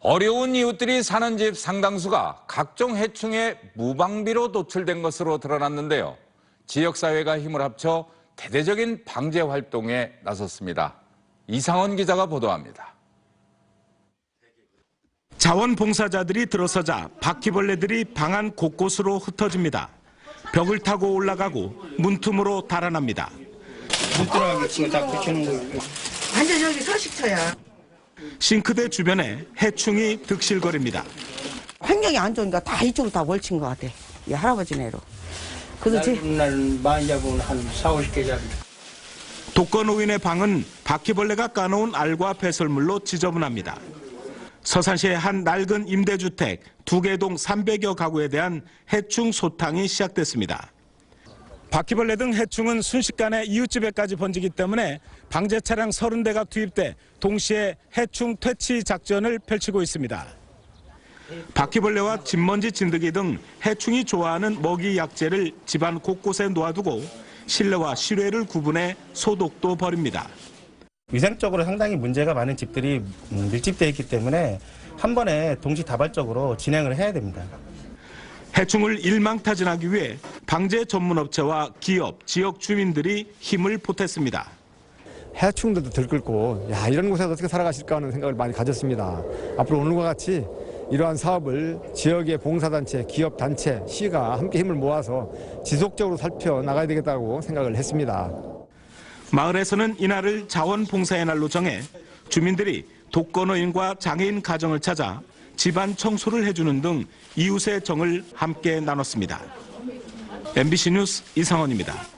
어려운 이웃들이 사는 집 상당수가 각종 해충의 무방비로 노출된 것으로 드러났는데요. 지역사회가 힘을 합쳐 대대적인 방제 활동에 나섰습니다. 이상원 기자가 보도합니다. 자원봉사자들이 들어서자 바퀴벌레들이 방 안 곳곳으로 흩어집니다. 벽을 타고 올라가고 문틈으로 달아납니다. 못 들어가게 다 붙이는 거예요. 완전 여기 서식처야. 싱크대 주변에 해충이 득실거립니다. 환경이 안 좋으니까 다 이쪽으로 다 걸친 것 같아. 이 할아버지네로. 그래서 제, 짧은 날은 많이 잡으면 한 4, 50개 잡니다. 독거노인의 방은 바퀴벌레가 까놓은 알과 배설물로 지저분합니다. 서산시의 한 낡은 임대주택 두개동 300여 가구에 대한 해충 소탕이 시작됐습니다. 바퀴벌레 등 해충은 순식간에 이웃집에까지 번지기 때문에 방제 차량 30대가 투입돼 동시에 해충 퇴치 작전을 펼치고 있습니다. 바퀴벌레와 진먼지 진드기 등 해충이 좋아하는 먹이 약재를 집안 곳곳에 놓아두고 실내와 실외를 구분해 소독도 벌입니다. 위생적으로 상당히 문제가 많은 집들이 음, 밀집되어 있기 때문에 한 번에 동시다발적으로 진행을 해야 됩니다. 해충을 일망타진하기 위해 방제 전문업체와 기업, 지역 주민들이 힘을 보탰습니다. 해충들도 들끓고 야 이런 곳에서 어떻게 살아가실까 하는 생각을 많이 가졌습니다. 앞으로 오늘과 같이 이러한 사업을 지역의 봉사단체, 기업단체, 시가 함께 힘을 모아서 지속적으로 살펴 나가야 되겠다고 생각을 했습니다. 마을에서는 이날을 자원봉사의 날로 정해 주민들이 독거노인과 장애인 가정을 찾아 집안 청소를 해주는 등 이웃의 정을 함께 나눴습니다. MBC 뉴스 이상원입니다.